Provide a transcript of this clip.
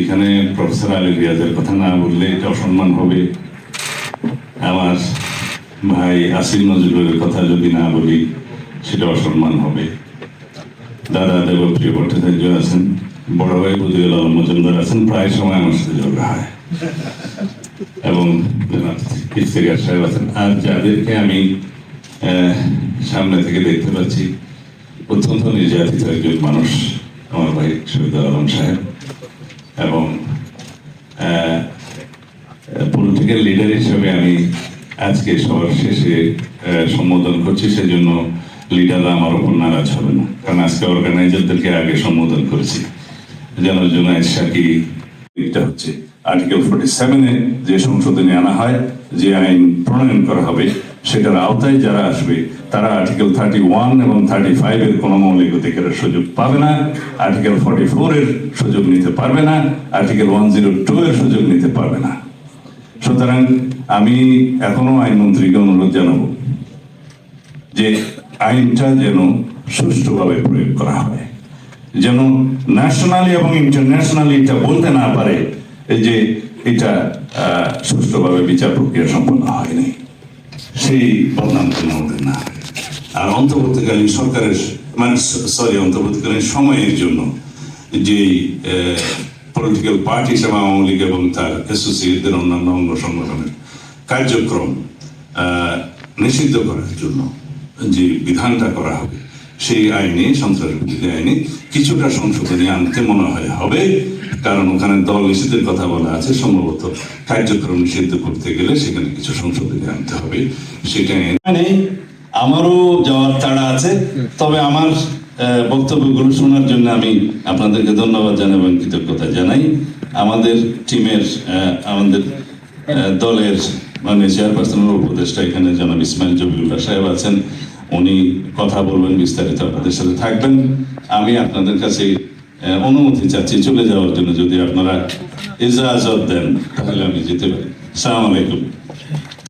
এখানে প্রফেসর আলী রিয়াজের কথা না বললে এটা অসম্মান হবে। আমার ভাই আসিল নজরুলের কথা যদি না বলি, সেটা অসম্মান হবে। দাদা দেবপ্রিয় ভট্টাচার্য আছেন, বড় ভাই বুঝিউল আলম মজুমদার আছেন, প্রায় সময় আমার সাথে ঝগড়া হয়। এবং সাহেব আছেন। আর যাদেরকে আমি সামনে থেকে দেখতে পাচ্ছি, অত্যন্ত নির্যাতিত একজন মানুষ, আমার ভাই শহীদুল আলম সাহেব। এবং পলিটিক্যাল লিডার হিসেবে আমি আজকে সবার শেষে সম্বোধন করছি, সেজন্য লিডাররা আমার উপর নারাজ হবে না। কারণ আজকে অর্গানাইজারদেরকে আগে সম্বোধন করেছি। যেন জুনায়দ শাকি এটা হচ্ছে আর্টিকেল ফোর্টি সেভেনে যে সংশোধনী আনা হয়, যে আইন প্রণয়ন করা হবে, সেটার আওতায় যারা আসবে, তারা আর্টিকেল থার্টি ওয়ান এবং থার্টি ফাইভের কোনো মৌলিক অধিকারের সুযোগ পাবে না আর্টিকেল ফর্টি ফোর এর সুযোগ নিতে পারবে না আর্টিকেল ওয়ান জিরো টু এর সুযোগ নিতে পারবে না। সুতরাং আমি এখনও আইনমন্ত্রীকে অনুরোধ জানাব যে আইনটা যেন সুষ্ঠুভাবে প্রয়োগ করা হয়। যেন ন্যাশনালি এবং ইন্টারন্যাশনালি এটা বলতে না পারে যে এটা সুষ্ঠুভাবে বিচার প্রক্রিয়া সম্পন্ন হয়নি সেই বদনাম না। আর অন্তর্বর্তীকালীন সরকারের মানে সরি অন্তর্বর্তীকালীন সময়ের জন্য যে পলিটিক্যাল পার্টি হিসেবে আওয়ামী লীগ এবং তার অ্যাসোসিয়েটদের অন্যান্য অঙ্গ সংগঠনের কার্যক্রম নিষিদ্ধ করার জন্য যে বিধানটা করা হবে সেই আইনে সন্ত্রাস বিরোধী আইনে কিছুটা সংশোধনী আনতে মনে হয় হবে। কারণ ওখানে দল নিষিদ্ধের কথা বলা আছে, সম্ভবত কার্যক্রম নিষিদ্ধ করতে গেলে সেখানে কিছু সংশোধনী আনতে হবে। সেটা মানে আমারও যাওয়ার তাড়া আছে। তবে আমার বক্তব্যগুলো শোনার জন্য আমি আপনাদেরকে ধন্যবাদ জানাই এবং কৃতজ্ঞতা জানাই। আমাদের টিমের আমাদের দলের মানে চেয়ারপারসনের উপদেষ্টা এখানে জনাব ইসমাইল জবিউল্লাহ সাহেব আছেন। উনি কথা বলবেন, বিস্তারিত আপনাদের সাথে থাকবেন। আমি আপনাদের কাছে অনুমতি চাচ্ছি চলে যাওয়ার জন্য। যদি আপনারা ইজাজত দেন, তাহলে আমি যেতে পারি। সালাম আলাইকুম।